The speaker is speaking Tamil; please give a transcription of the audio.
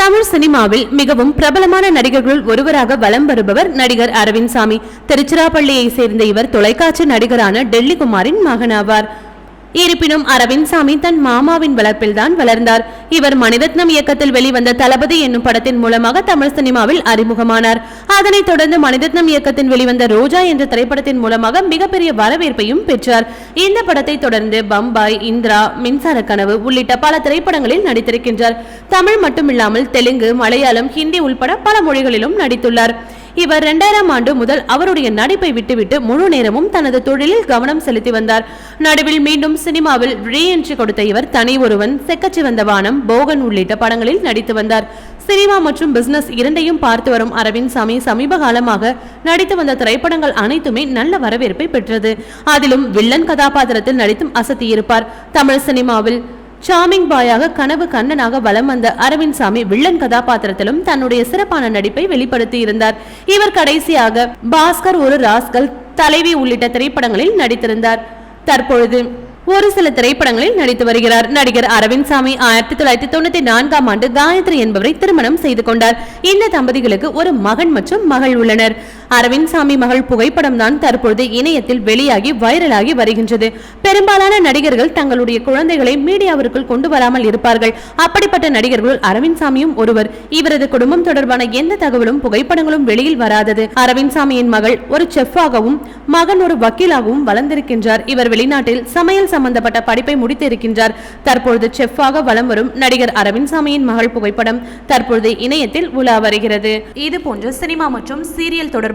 தமிழ் சினிமாவில் மிகவும் பிரபலமான நடிகர்களுள் ஒருவராக வலம் வருபவர் நடிகர் அரவிந்த் சாமி. திருச்சிராப்பள்ளியை சேர்ந்த இவர் தொலைக்காட்சி நடிகரான டெல்லி குமாரின் மகனாவார். இருப்பினும் அரவிந்த் சாமி தன் மாமாவின் வளர்ப்பில்தான் வளர்ந்தார். இவர் மணிரத்னம் இயக்கத்தில் வெளிவந்த தளபதி என்னும் படத்தின் மூலமாக தமிழ் சினிமாவில் அறிமுகமானார். அதனைத் தொடர்ந்து மணிரத்னம் இயக்கத்தில் வெளிவந்த ரோஜா என்ற திரைப்படத்தின் மூலமாக மிகப்பெரிய வரவேற்பையும் பெற்றார். இந்த படத்தை தொடர்ந்து பம்பாய் இந்திரா மின்சார கனவு உள்ளிட்ட பல திரைப்படங்களில் நடித்திருக்கின்றார். தமிழ் மட்டுமில்லாமல் தெலுங்கு மலையாளம் ஹிந்தி உள்பட பல மொழிகளிலும் நடித்துள்ளார். இவர் இரண்டாயிரம் ஆண்டு முதல் அவருடைய நடிப்பை விட்டுவிட்டு முழு நேரமும் தனது தொழிலில் கவனம் செலுத்தி வந்தார். நடுவில் மீண்டும் சினிமாவில் ரீஎன்ட்ரி கொடுத்த இவர் தனி ஒருவன் செக்கச்சி வந்த வானம் போகன் உள்ளிட்ட படங்களில் நடித்து வந்தார். சினிமா மற்றும் பிசினஸ் இரண்டையும் பார்த்து வரும் அரவிந்த் சாமி சமீப காலமாக நடித்து வந்த திரைப்படங்கள் அனைத்துமே நல்ல வரவேற்பை பெற்றது. அதிலும் வில்லன் கதாபாத்திரத்தில் நடித்தும் அசத்தியிருப்பார். தமிழ் சினிமாவில் சாமிங் பாயாக கனவு கண்ணனாக வலம் வந்த அரவிந்த் சாமி வில்லன் கதாபாத்திரத்திலும் தன்னுடைய சிறப்பான நடிப்பை வெளிப்படுத்தி இருந்தார். இவர் கடைசியாக பாஸ்கர் ஒரு ராஸ்கல் தலைவி உள்ளிட்ட திரைப்படங்களில் நடித்திருந்தார். தற்பொழுது ஒரு சில திரைப்படங்களில் நடித்து வருகிறார். நடிகர் அரவிந்த் சாமி ஆயிரத்தி தொள்ளாயிரத்தி தொண்ணூத்தி நான்காம் ஆண்டு காயத்ரி என்பவரை திருமணம் செய்து கொண்டார். இந்த தம்பதிகளுக்கு ஒரு மகன் மற்றும் மகள் உள்ளனர். அரவிந்த் சாமி மகள் புகைப்படம் தான் தற்பொழுது இணையத்தில் வெளியாகி வைரலாகி வருகின்றது. பெரும்பாலான நடிகர்கள் தங்களுடைய குழந்தைகளை மீடியாவிற்குள் கொண்டு வராமல் இருப்பார்கள். அப்படிப்பட்ட நடிகர்கள் அரவிந்த் சாமியும் ஒருவர். இவரது குடும்பம் தொடர்பான எந்த தகவலும் புகைப்படங்களும் வெளியில் வராதது. அரவிந்த் சாமியின் மகள் ஒரு செஃப்பாகவும் மகன் ஒரு வக்கீலாகவும் வளர்ந்திருக்கின்றார். இவர் வெளிநாட்டில் சமையல் சம்பந்தப்பட்ட படிப்பை முடித்திருக்கின்றார். தற்பொழுது செஃப்பாக வலம் வரும் நடிகர் அரவிந்த் சாமியின் மகள் புகைப்படம் தற்பொழுது இணையத்தில் உலா வருகிறது. இது போன்ற சினிமா மற்றும் சீரியல் தொடர்பான